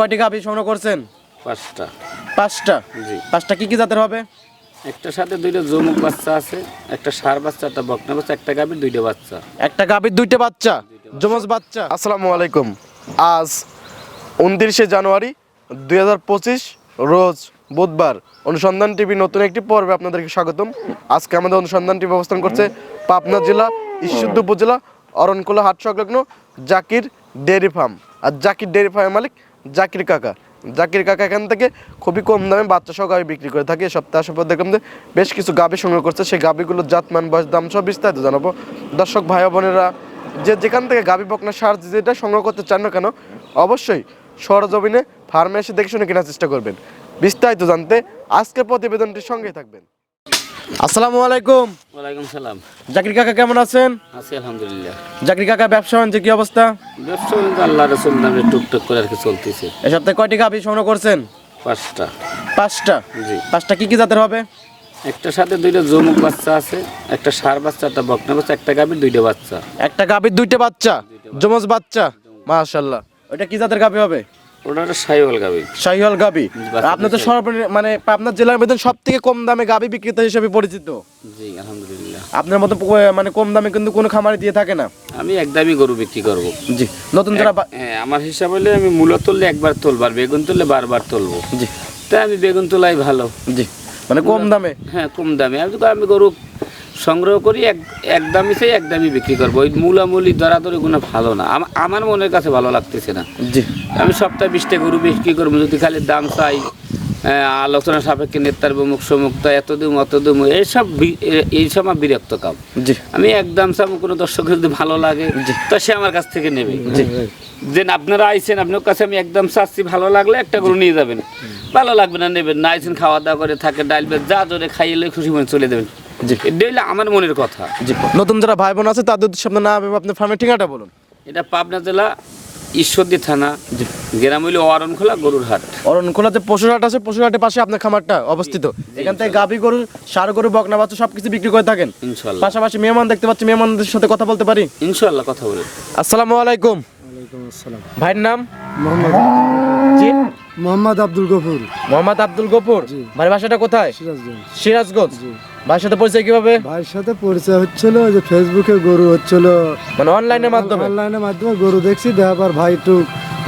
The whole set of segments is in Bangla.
কয়টি গাভী সংগ্রহ করছেন? পাঁচটা। পাঁচটা? জি। পাঁচটা কি কি জাতের হবে? একটার সাথে দুইটা জমুক বাচ্চা আছে একটা সার বাচ্চা একটা বকনা বাচ্চা একটা গাভীর দুইটা বাচ্চা। একটা গাভীর দুইটা বাচ্চা যমজ বাচ্চা। আসসালামু আলাইকুম। আজ উনত্রিশে জানুয়ারি দুই হাজার পঁচিশ রোজ বুধবার অনুসন্ধান টিভি নতুন একটি পর্বে আপনাদেরকে স্বাগতম। আজকে আমাদের অনুসন্ধান টিভি অবস্থান করছে পাবনা জেলা ঈশ্বরদ উপজেলা অরণকুলা হাট সংলগ্ন জাকির ডেয়ারি ফার্ম। আর জাকির ডেয়ারি ফার্মের মালিক জাকির কাকা। জাকির কাকা এখান থেকে খুবই কম দামে বাচ্চা সহ গাভি বিক্রি করে থাকে। এই সপ্তাহে আসার দেখলাম যে বেশ কিছু গাভি সংগ্রহ করছে। সেই গাভিগুলোর জাতমান, বয়স, দাম সব বিস্তারিত জানাব। দর্শক, ভাই বোনেরা, যে যেখান থেকে গাভি বকনা সার যেটা সংগ্রহ করতে চান না কেন, অবশ্যই সরজমিনে ফার্মে এসে দেখে শুনে কেনার চেষ্টা করবেন। বিস্তারিত জানতে আজকের প্রতিবেদনটির সঙ্গেই থাকবেন। আসসালামু আলাইকুম। ওয়ালাইকুম সালাম। জাকির কাকা কেমন আছেন? আছি আলহামদুলিল্লাহ। জাকির কাকা ব্যবসা বাণিজ্য কি অবস্থা? ব্যবসা কিন্তু আল্লাহ রসুল নামে টুকটুক করে আর কি চলতেছে। এই সপ্তাহে কয়টি গাভী সংগ্রহ করছেন? পাঁচটা। পাঁচটা? জি। পাঁচটা কি কি জাতের হবে? একটার সাথে দুইটা জমুক বাচ্চা আছে একটা সার বাচ্চা একটা বকনা বাচ্চা একটা গাভীর দুইটা বাচ্চা। একটা গাভীর দুইটা বাচ্চা। যমজ বাচ্চা? মাশাআল্লাহ। ওইটা কি জাতের গাভী হবে? ওটা একটা শাহিওয়াল বাচ্চা আপনি তো সর্বনিম্ন মানে আপনার জেলার মধ্যে সব থেকে কম দামে গাভী বিক্রেতা হিসেবে পরিচিত? জি আলহামদুলিল্লাহ। আপনার মতো মানে কম দামে কিন্তু কোনো খামারে দিয়ে থাকে না? আমি একদমই গরু বিক্রি করব। জি নতুন যারা হ্যাঁ আমার হিসাব হলে আমি মূলো তুললে একবার তুলবো আর বেগুন তুললে বারবার তুলবো। জি। তাই আমি বেগুন তোলাই ভালো। জি মানে কম দামে? হ্যাঁ কম দামে। আমি আমি গরু সংগ্রহ করি এক এক দামি সেই এক দামি বিক্রি করব। ওই মূলামূলি দরাদরি গুলো ভালো না। আমার মনের কাছে ভালো লাগতেছে না। জি। আমি সপ্তাহে বিশটা গরু বিক্রি করব। যদি খালি দাম চাই আলোচনা সাপেক্ষে নেতার মুখ সমুক্ত এত দিম অত দিম এইসব এইসব আমার বিরক্ত কাম। জি। আমি একদম চাম কোনো দর্শকের যদি ভালো লাগে তো সে আমার কাছ থেকে নেবে। যে আপনারা আইছেন আপনার কাছে আমি একদম চাচ্ছি ভালো লাগলে একটা গরু নিয়ে যাবেন। ভালো লাগবে না নেবেন না। আইছেন খাওয়া দাওয়া করে থাকে ডাইল যা জোরে খাইলে খুশি মনে চলে দেবেন জি। এটা হইলে আমার মনের কথা। জি। নতুন যারা ভাই বোন আছে তাদের উদ্দেশ্যে আপনার নাম এবং আপনার ফার্মের ঠিকানাটা বলুন। এটা পাবনা জেলা ঈশ্বরদী থানা গ্রাম হইলে অরণ খোলা গরুর হাট অরণখোলাতে আছে পশুরহাটের পাশে আপনার খামারটা অবস্থিত। এখান থেকে গাভী গরু সার গরু বকনা বাচ্চা সবকিছু বিক্রি করে থাকেন। ইনশাল্লাহ। পাশাপাশি মেহমান দেখতে পাচ্ছি মেহমানদের সাথে কথা বলতে পারি। ইনশাল্লাহ কথা বলে আসসালামু আলাইকুম। ভাইয়ের নাম? মোহাম্মদ জি। মোহাম্মদ আব্দুল গফুর। মোহাম্মদ আব্দুল গফুর। ভাইয়ের বাসাটা কোথায়? সিরাজগঞ্জ। সিরাজগঞ্জ। ভাইয়ের সাথে পরিচয় কীভাবে? ভাইয়ের সাথে পরিচয় হচ্ছিল ওই যে ফেসবুকে গরু হচ্ছিল। মানে অনলাইনের মাধ্যমে? অনলাইনের মাধ্যমে গরু দেখছি দেখাবার ভাই একটু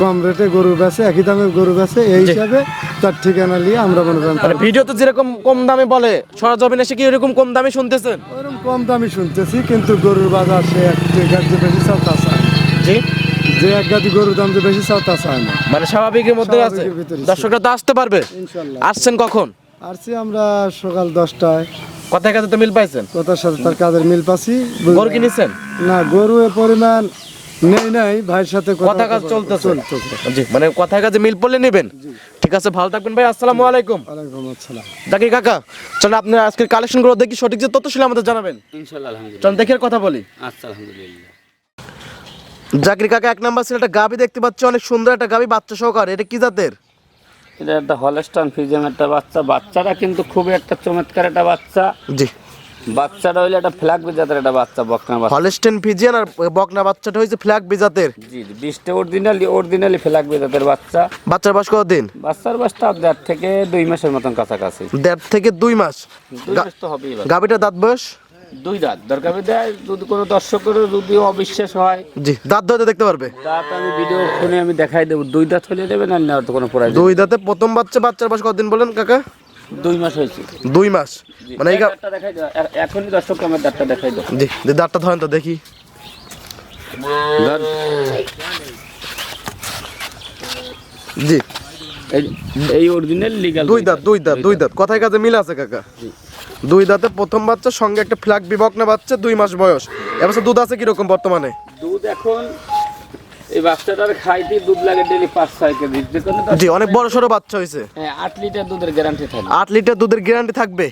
কম রেটে গরু বেচে একই দামে গরু বেচে এই হিসাবে তার ঠিকানা নিয়ে আমরা মনে করেন মানে ভিডিওতে যেরকম কম দামে বলে সরজমিন এসে কি এরকম কম দামে শুনতেছেন? ওরকম কম দামি শুনতেছি কিন্তু গরুর বাজার সে এক গাছ বেশি চাও তা জি। যে এক গাদি গরুর দাম যে বেশি চাও তা চায় না। মানে স্বাভাবিকের মধ্যে আছে। দর্শকরা তো আসতে পারবে। আসছেন কখন? আসছি আমরা সকাল দশটায়। কথায় কাছে তো মিল পাইছেন? কথার সাথে তার কাজের মিল পাচ্ছি গরু কিনেছেন? না গরু এর পরিমাণ নেই নাই ভাইয়ের সাথে কথা কাজ চলতেছে। চলতেছে। জি মানে কথায় কাজে মিল পড়লে নেবেন। ঠিক আছে ভালো থাকবেন ভাই আসসালামু আলাইকুম। ওয়ালাইকুম আসসালাম। জাকির কাকা চলেন আপনি আজকের কালেকশনগুলো দেখি সঠিক যে তথ্য ছিল আমাদের জানাবেন। ইনশাল্লাহ আলহামদুলিল্লাহ। চল দেখে আর কথা বলি। আচ্ছা আলহামদুলিল্লাহ। জাকির কাকা এক নাম্বার ছিল একটা গাবি দেখতে পাচ্ছি অনেক সুন্দর একটা গাবি বাচ্চা সহকারে। এটা কি জাতের? এটা একটা হলস্টান ফিজিয়াম একটা বাচ্চা। বাচ্চাটা কিন্তু খুবই একটা চমৎকার একটা বাচ্চা। জি। বাচ্চাটা হইলে একটা ফ্ল্যাগ জাতের একটা বাচ্চা বকনা বাচ্চা। হলস্টেন ফিজিয়ান আর বকনা বাচ্চাটা হয়েছে ফ্ল্যাগ বিজাতের। জি জি। বিশটা অরিজিনালি অরিজিনালি ফ্ল্যাগ জাতের বাচ্চা। বাচ্চার বয়স কতদিন? বাচ্চার বাচ্চা দেড় থেকে দুই মাসের মতন কাছাকাছি। দেড় থেকে দুই মাস। দুই মাস তো হবেই। গাবিটা দাঁত বয়স? দুই দাঁত। দরকার দেয় যদি কোনো দর্শকের যদি অবিশ্বাস হয়। জি দাঁত ধরে দেখতে পারবে। দাঁত আমি ভিডিও ফোনে আমি দেখাই দেবো। দুই দাঁত হলে দেবে না তো কোনো প্রয়োজন দুই দাঁতে প্রথম বাচ্চা বাচ্চার বয়স কতদিন বলেন কাকা? দুই মাস হয়েছে। দুই মাস। মানে এই দাঁতটা দেখাই দাও এখনই দর্শককে আমার দাঁতটা দেখাই দাও জি যে দাঁতটা ধরেন তো দেখি। জি। এই অরিজিনাল লিগাল দুই দাঁত দুই দাঁত দুই দাঁত। কথায় কাজে মিল আছে কাকা? দুই দাঁতে প্রথম বাচ্চা সঙ্গে একটা ফ্ল্যাগ বিভক্ত বাচ্চা দুই মাস বয়স। এবছর দুধ আছে কীরকম বর্তমানে? দুধ এখন এই বাচ্চাটার খাইতে দুধ লাগে ডেলি পাঁচ ছয় কেজি। জি অনেক বড় সড়ো বাচ্চা হয়েছে হ্যাঁ আট লিটার দুধের গ্যারান্টি থাকে আট লিটার দুধের গ্যারান্টি থাকবে?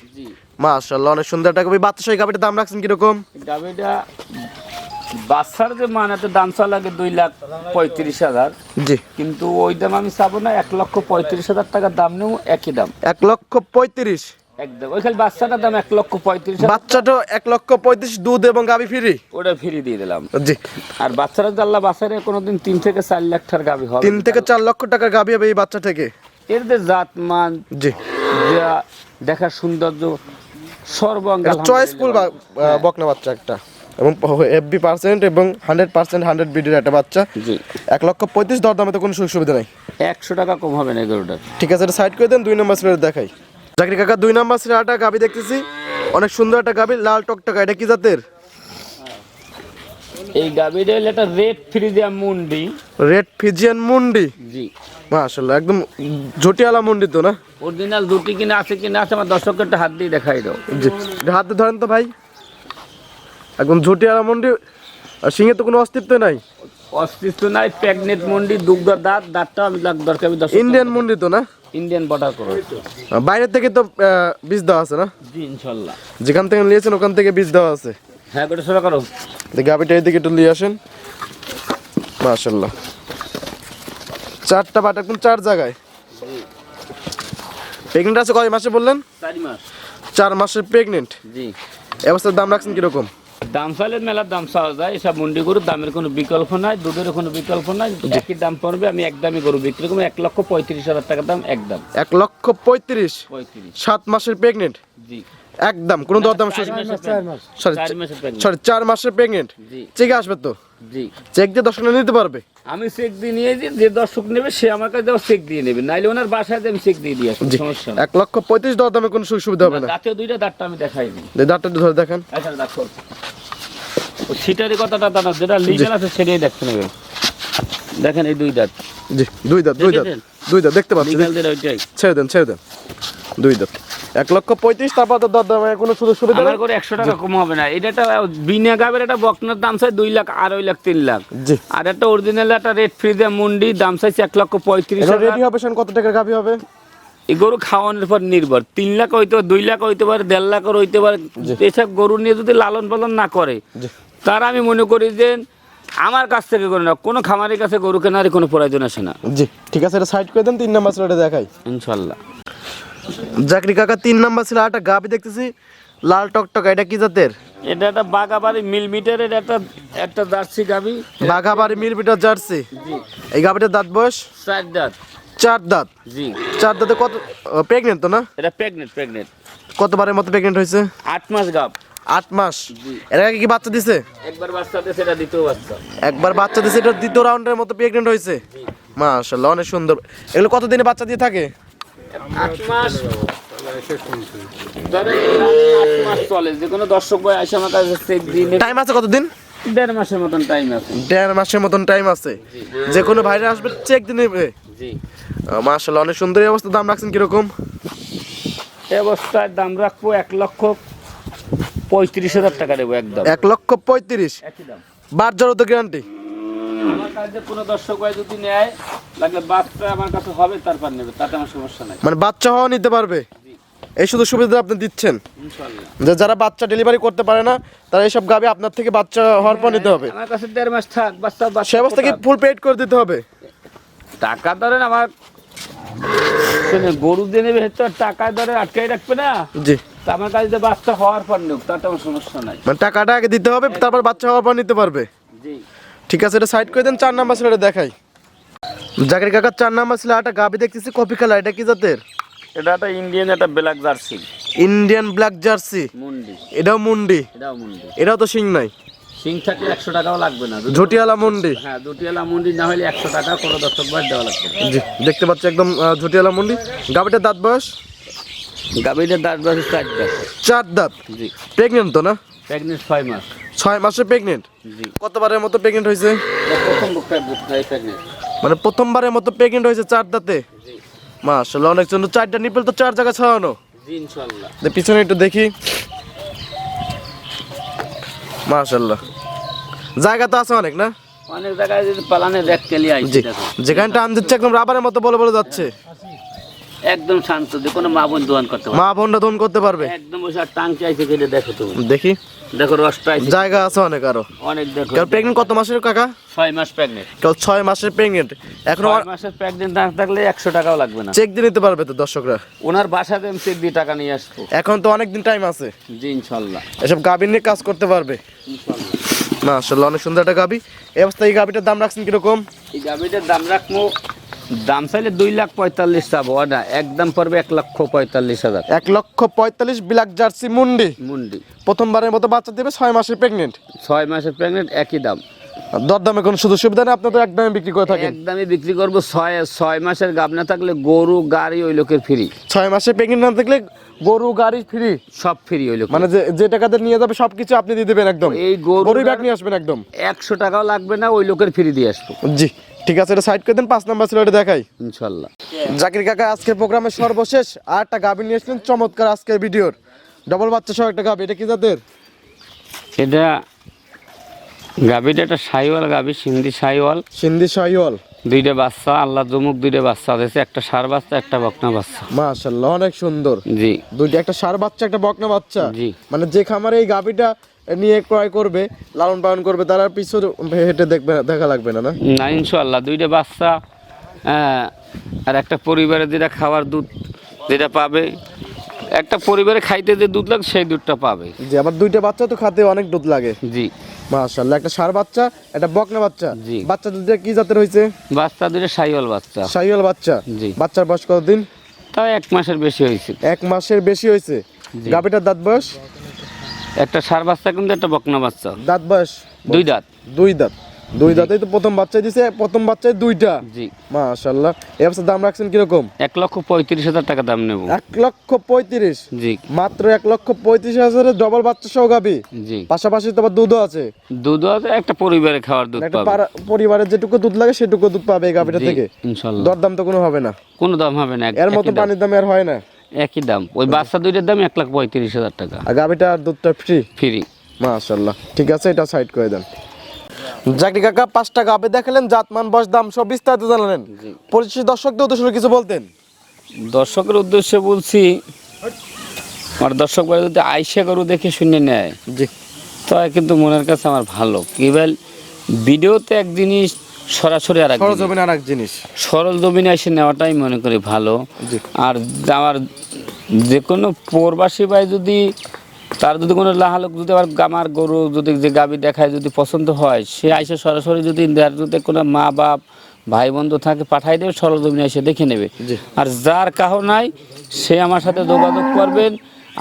মাশাল্লাহ অনেক সুন্দর একটা বাচ্চা সই গাবিটার দাম রাখছেন কীরকম? গাভিটা বাচ্চার যে মান এত দাম লাগে দুই লাখ পঁয়ত্রিশ হাজার। জি। কিন্তু ওই দাম আমি চাবো না এক লক্ষ পঁয়ত্রিশ হাজার টাকার দাম নেব একই দাম। এক লক্ষ পঁয়ত্রিশ? একদম ওই খালি বাচ্চাটার দাম এক লক্ষ পঁয়ত্রিশ বাচ্চাটা এক লক্ষ পঁয়ত্রিশ দুধ এবং গাবি ফ্রি? ওটা ফ্রি দিয়ে দিলাম। জি। আর বাচ্চারা আল্লাহ বাচ্চারে কোনোদিন তিন থেকে চার লাখ টাকার গাভি হবে। তিন থেকে চার লক্ষ টাকা গাবি হবে এই বাচ্চা থেকে? এর যে জাত মান জি। যা দেখার সৌন্দর্য সর্বাঙ্গ চয়েসফুল বকনা বাচ্চা একটা। এবং এফবি পার্সেন্ট এবং হান্ড্রেড পার্সেন্ট হান্ড্রেড বিডির একটা বাচ্চা। জি। এক লক্ষ পঁয়ত্রিশ দর দামে তো কোনো সুযোগ সুবিধা নেই। একশো টাকা কম হবে না এগুলোটার ঠিক আছে এটা সাইড করে দেন দুই নম্বর সিলেট দেখাই। চাকরি কাকা দুই নম্বর সিলেটা গাবি দেখতেছি। অনেক সুন্দর একটা গাবি লাল টকটকা এটা কি জাতের? এই গাভীটা হলো একটা রেড ফ্রিজিয়া মুন্ডি। রেড ফিজিয়ান মুন্ডি? জি। মাশাল্লাহ একদম ঝটিয়ালা মুন্ডি তো না? অরিজিনাল দুটি কিনা আছে কিনা আছে আমার দর্শকের একটা হাত দিয়ে দেখাই দাও। জি হাতে ধরেন তো ভাই। একদম ঝটিয়ালা মুন্ডি আর সিংহে তো কোনো অস্তিত্ব নাই। অস্তিত্ব নাই প্রেগনেন্ট মুন্ডি দুগ্ধ দাঁত দাঁতটা আমি লাগ দরকার ইন্ডিয়ান মুন্ডি তো না? ইন্ডিয়ান বর্ডার করো। বাইরে থেকে তো বীজ দেওয়া আছে না? জি ইনশাল্লাহ। যেখান থেকে নিয়েছেন ওখান থেকে বীজ দেওয়া আছে। হ্যাঁ করে সোজা করো। গাবিটা এদিকে একটু নিয়ে আসেন। মাশাল্লাহ। চারটা বাটা কোন চার জায়গায়? প্রেগনেন্ট আছে কয় মাসে বললেন? চারি মাস। চার মাসের প্রেগনেন্ট জি। অবস্থার দাম রাখছেন কীরকম? দাম চাইলে মেলার দাম চাওয়া যায় এসব মন্ডি গরুর দামের কোনো বিকল্প নাই দুধের কোনো বিকল্প নাই একই দাম পড়বে আমি একদমই গরু বিক্রি করব এক লক্ষ পঁয়ত্রিশ হাজার টাকা দাম একদম এক লক্ষ পঁয়ত্রিশ? পঁয়ত্রিশ। সাত মাসের প্রেগনেন্ট জি। একদম কোনো দরদাম সরি চার মাসের প্রেগনেন্ট জি। চেকে আসবে তো? জি। চেক দিয়ে দশ নিতে পারবে? আমি চেক দিয়ে নিয়ে যে যে দর্শক নেবে সে আমার কাছে চেক দিয়ে নেবে। নাইলে ওনার বাসায় আমি চেক দিয়ে দিয়ে আসব সমস্যা এক লক্ষ পঁয়ত্রিশ দরদামে কোনো সুযোগ সুবিধা হবে না দাঁতেও দুইটা দাঁতটা আমি দেখাইনি। দাঁতটা ধরে দেখেন। আচ্ছা ও সিটারি কথাটা যেটা লিগাল আছে সেটাই দেখতে নেবে দেখেন এই দুই দাঁত। জি দুই দাঁত দুই দাঁত দুই দাঁত দেখতে পাচ্ছি। ছেড়ে দেন ছেড়ে দেন। দুই দাঁত। এক লক্ষ পঁয়ত্রিশ তারপর তো কোনো সুযোগ সুবিধা আমার করে একশো টাকা কম হবে না। এটা একটা বিনা গাবের একটা বকনার দাম চাই দুই লাখ আড়াই লাখ তিন লাখ। জি। আর একটা অরিজিনাল একটা রেড ফ্রিজে মুন্ডি দাম চাইছে এক লক্ষ পঁয়ত্রিশ রেডি হবে কত টাকা গাভি হবে? এই গরু খাওয়ানোর পর নির্ভর। তিন লাখ হইতে পারে দুই লাখ হইতে পারে দেড় লাখের হইতে পারে। এসব গরু নিয়ে যদি লালন পালন না করে। তারা আমি মনে করি যে আমার কাছ থেকে করে না কোনো খামারের কাছে গরু কেনার কোনো প্রয়োজন আসে না। জি ঠিক আছে এটা সাইড করে দেন তিন নাম্বার সিলেটে দেখাই। ইনশাল্লাহ। জাকরি কাকা তিন নাম্বার ছিল একটা গাভি দেখতেছি লাল টকটকা এটা কি জাতের? এটা একটা বাগাবাড়ি মিল মিটারের একটা একটা জার্সি গাবি বাঘাবাড়ি মিরবিটার জার্সি? জি। এই গাভিটার দাঁত বয়স? চার দাঁত। চার দাঁত? জি। চার দাঁতে কত প্রেগনেন্ট তো না? এটা প্রেগনেন্ট প্রেগনেন্ট কতবারের মতো প্রেগনেন্ট হয়েছে? আট মাস গাব। আট মাস। এর আগে কি বাচ্চা দিছে? একবার বাচ্চাতে সেটা দ্বিতীয় বাচ্চা। একবার বাচ্চা দিছে এটা দ্বিতীয় রাউন্ডের মতো প্রেগনেন্ট হয়েছে। মাশাআল্লাহ অনেক সুন্দর। এগুলো কতদিনে বাচ্চা দিয়ে থাকে? আট মাস। চলে যে কোনো দর্শক ভাই আসে আমার কাছে টাইম আছে কতদিন? দেড় মাসের মতন টাইম আছে। দেড় মাসের মতন টাইম আছে। যে কোনো ভাইরা আসবে চেক দিয়ে নেবে। জি। মাশাআল্লাহ অনেক সুন্দর এই অবস্থা দাম রাখছেন কীরকম? এই অবস্থায় দাম রাখব এক লক্ষ পঁয়ত্রিশ হাজার টাকা দেবো একদম। এক লক্ষ পঁয়ত্রিশ। বার জড়ো তো গ্যারান্টি কোনো দর্শক ভাই যদি নেয় লাগলে বাচ্চা আমার কাছে হবে তারপর নেবে তাতে আমার সমস্যা নাই। মানে বাচ্চা হওয়া নিতে পারবে? এই শুধু সুবিধা আপনি দিচ্ছেন? যে যারা বাচ্চা ডেলিভারি করতে পারে না তারা এইসব গাবি আপনার থেকে বাচ্চা হওয়ার পর নিতে হবে। আমার কাছে দেড় মাস থাক বাচ্চা সে অবস্থা কি ফুল পেড করে দিতে হবে? টাকা ধরেন আমার গরু দিয়ে নেবে টাকা ধরে আটকাই রাখবে না। জি। আমার কাছে যে বাচ্চা হওয়ার পর নেব তাতে আমার সমস্যা নাই। মানে টাকাটা আগে দিতে হবে তারপর বাচ্চা হওয়ার পর নিতে পারবে? জি। ঠিক আছে এটা সাইড করে দেন চার নাম্বার ছিল এটা দেখাই। জাকির কাকার চার নাম্বার ছিল একটা গাবি দেখতেছি কপি কালার এটা কি জাতের? এটা একটা ইন্ডিয়ান একটা black jersey Indian black jersey মুন্ডি। এটাও মুন্ডি? এটাও মুন্ডি। এটাও তো সিং নাই? সিং থাকলে একশো টাকাও লাগবে না। ঝটিয়ালা মুন্ডি? হ্যাঁ দুটি এলা মুন্ডি না হলে একশো টাকা কোনো দর্শক বার দেওয়া লাগবে। জি দেখতে পাচ্ছি একদম ঝটিয়ালা মুন্ডি। গাবিটার দাঁত বয়স? দাঁত চার দাঁত। চার দাঁত? জি। প্রেগনেন্ট তো না? প্রেগনেন্ট ছয় মাস। ছয় মাসে প্রেগনেন্ট জি। কতবারের মতো প্রেগনেন্ট হয়েছে? প্রথম প্রেগনেন্ট মানে প্রথমবারের মতো প্রেগনেন্ট হয়েছে চার দাঁতে? জি। মাশাআল্লাহ অনেক সুন্দর চারটা নিপেল তো চার জায়গায় ছড়ানো। জি পিছনে একটু দেখি। মাশাআল্লাহ। জায়গা তো আছে অনেক না? অনেক জায়গায় যদি পালানে রেট কেলি আইছে জি। দেখো দিচ্ছে একদম রাবারের মতো বলে বলে যাচ্ছে। একদম শান্ত যে কোনো মা বোন দোয়ান করতে পারে মা বোনরা দোন করতে পারবে? একদম আর টাং চাইছে কেটে দেখো তুমি। দেখি। দেখো রসটা আছে জায়গা আছে অনেক আরও। অনেক দেখো। কেউ প্রেগনেন্ট কত মাসের কাকা? ছয় মাস প্রেগনেন্ট কেউ ছয় মাসের প্রেগনেন্ট এখন ছয় মাসের প্রেগনেন্ট না থাকলে একশো টাকাও লাগবে না। চেক দিয়ে নিতে পারবে তো দর্শকরা। ওনার বাসাতে আমি চেক দিয়ে টাকা নিয়ে আসব। এখন তো অনেক দিন টাইম আছে। জি ইনশাল্লাহ। এসব গাভী নিয়ে কাজ করতে পারবে। না আসলে অনেক সুন্দর একটা গাভী। এই অবস্থায় এই গাভীটার দাম রাখছেন কীরকম? এই গাভিটার দাম রাখব দাম চাইলে দুই লাখ পঁয়তাল্লিশ চাবো না একদম পড়বে এক লক্ষ পঁয়তাল্লিশ হাজার এক লক্ষ পঁয়তাল্লিশ ব্ল্যাক জার্সি মুন্ডি। মুন্ডি। প্রথমবারের মতো বাচ্চা দেবে ছয় মাসের প্রেগনেন্ট ছয় মাসের প্রেগনেন্ট একই দাম। দরদামে কোনো সুযোগ সুবিধা নেই আপনি তো একদমই বিক্রি করে থাকেন। একদমই বিক্রি করব ছয় ছয় মাসের গাব না থাকলে গরু গাড়ি ওই লোকের ফ্রি ছয় মাসের প্রেগনেন্ট না থাকলে গরু গাড়ি ফ্রি সব ফ্রি ওই লোক মানে যে যে টাকাতে নিয়ে যাবে সবকিছু আপনি দিয়ে দেবেন একদম। এই গরুই ব্যাগ নিয়ে আসবেন একদম। একশো টাকাও লাগবে না ওই লোকের ফ্রি দিয়ে আসব। জি। ঠিক আছে এটা সাইড করে দেন পাঁচ নাম্বার ছিল এটা দেখাই। ইনশাল্লাহ। জাকির কাকা আজকের প্রোগ্রামের সর্বশেষ আর একটা গাভী নিয়ে এসেছিলেন চমৎকার আজকের ভিডিওর। ডবল বাচ্চা সহ একটা গাভী এটা কি জাতের? এটা গাভিটা একটা সাইওয়াল গাভি সিন্ধি সাইওয়াল। সিন্ধি শাহিওয়াল দুইটা বাচ্চা আল্লাহ জমুক দুইটা বাচ্চা দিয়েছে একটা সার বাচ্চা একটা বকনা বাচ্চা। মাশাআল্লাহ অনেক সুন্দর। জি। দুইটা একটা সার বাচ্চা একটা বকনা বাচ্চা। জি। মানে যে খামারে এই গাভীটা নিয়ে ক্রয় করবে লালন পালন করবে তারা পিছু হেঁটে দেখবে দেখা লাগবে না না? ইনশাল্লাহ দুইটা বাচ্চা আর একটা পরিবারে যেটা খাওয়ার দুধ যেটা পাবে একটা পরিবারে খাইতে যে দুধ লাগে সেই দুধটা পাবে। জি আমার দুইটা বাচ্চা তো খাতে অনেক দুধ লাগে। জি। মাশাআল্লাহ একটা সার বাচ্চা একটা বকনা বাচ্চা। জি। বাচ্চা দুইটা কি জাতের হয়েছে বাচ্চা দুইটা সাইওয়াল বাচ্চা। শাহিওয়াল বাচ্চা। জি। বাচ্চার বয়স কতদিন? তাও এক মাসের বেশি হয়েছে। এক মাসের বেশি হয়েছে। জি। গাভীটার দাঁত বয়স? একটা সার বাচ্চা কিন্তু একটা বকনা বাচ্চা। দাঁত বয়স? দুই দাঁত। দুই দাঁত। দুই দাঁতেই তো প্রথম বাচ্চা দিছে প্রথম বাচ্চায় দুইটা। জি। মাশাআল্লাহ। এই অবস্থা দাম রাখছেন কীরকম? এক লক্ষ পঁয়ত্রিশ হাজার টাকা দাম নেব। এক লক্ষ পঁয়ত্রিশ? জি। মাত্র এক লক্ষ পঁয়ত্রিশ হাজারের ডবল বাচ্চা সহ গাবি। জি। পাশাপাশি তো আবার দুধও আছে। দুধও আছে একটা পরিবারে খাওয়ার দুধ একটা পরিবারের যেটুকু দুধ লাগে সেটুকু দুধ পাবে এই গাভিটা জি, থেকে। ইনশাল্লাহ। দরদাম তো কোনো হবে না। কোনো দাম হবে না এর মতো পানির দাম আর হয় না। একই দাম। ওই বাচ্চা দুইটার দাম এক লাখ পঁয়ত্রিশ হাজার টাকা। আর গাভিটা আর দুধটা ফ্রি ফ্রি মাশাআল্লাহ। ঠিক আছে এটা সাইড করে দেন। জাকরি কাকা পাঁচটা গাবে দেখালেন জাতমান বয়স দাম সব বিস্তারিত জানালেন। পরিচিত দর্শকদের উদ্দেশ্যে কিছু বলতেন? দর্শকের উদ্দেশ্যে বলছি আমার দর্শক ভাই যদি আইসা গরু দেখে শুনে নেয় জি। তাই কিন্তু মনের কাছে আমার ভালো। কেবল ভিডিওতে এক জিনিস সরাসরি আর জিনিস। আর এক জিনিস। সরল জমিনে এসে নেওয়াটাই মনে করি ভালো। আর আমার যে কোনো প্রবাসী ভাই যদি তার যদি কোনো লাহালক যদি আবার আমার গরু যদি যে গাবি দেখায় যদি পছন্দ হয় সে আইসে সরাসরি যদি যদি কোনো মা বাপ ভাই বন্ধু থাকে পাঠাই দেবে সরল জমিনে এসে দেখে নেবে। আর যার কাহ নাই সে আমার সাথে যোগাযোগ করবেন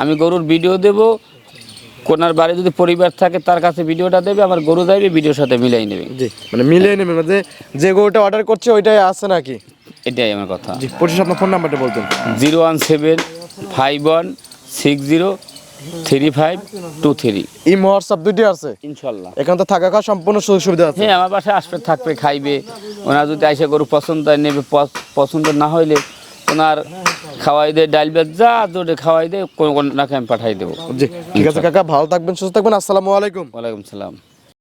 আমি গরুর ভিডিও দেব কোনার বাড়ি যদি পরিবার থাকে তার কাছে ভিডিওটা দেবে আমার গরু দেবে ভিডিওর সাথে মিলাই নেবে। জি মানে মিলিয়ে নেবে মানে যে- গরুটা অর্ডার করছে ওইটাই আছে নাকি? এটাই আমার কথা। জি পঁচিশ আপনার ফোন নাম্বারটা বলতেন। Zero one seven five one six zero three five two three. Imo WhatsApp দুইটি আছে? ইনশাল্লাহ। এখানে তো থাকা খাওয়া সম্পূর্ণ সুযোগ সুবিধা আছে। হ্যাঁ আমার বাসায় আসবে থাকবে খাইবে। ওনার যদি আইসে গরু পছন্দ নেবে পছ- পছন্দ না হইলে ওনার খাওয়াই দে ডাইল ভাত যা জোরে খাওয়াই দে কোন কোন নাকে আমি পাঠাই দেবো। ঠিক আছে কাকা ভালো থাকবেন সুস্থ থাকবেন আসসালামু আলাইকুম। ওয়ালাইকুম সালাম।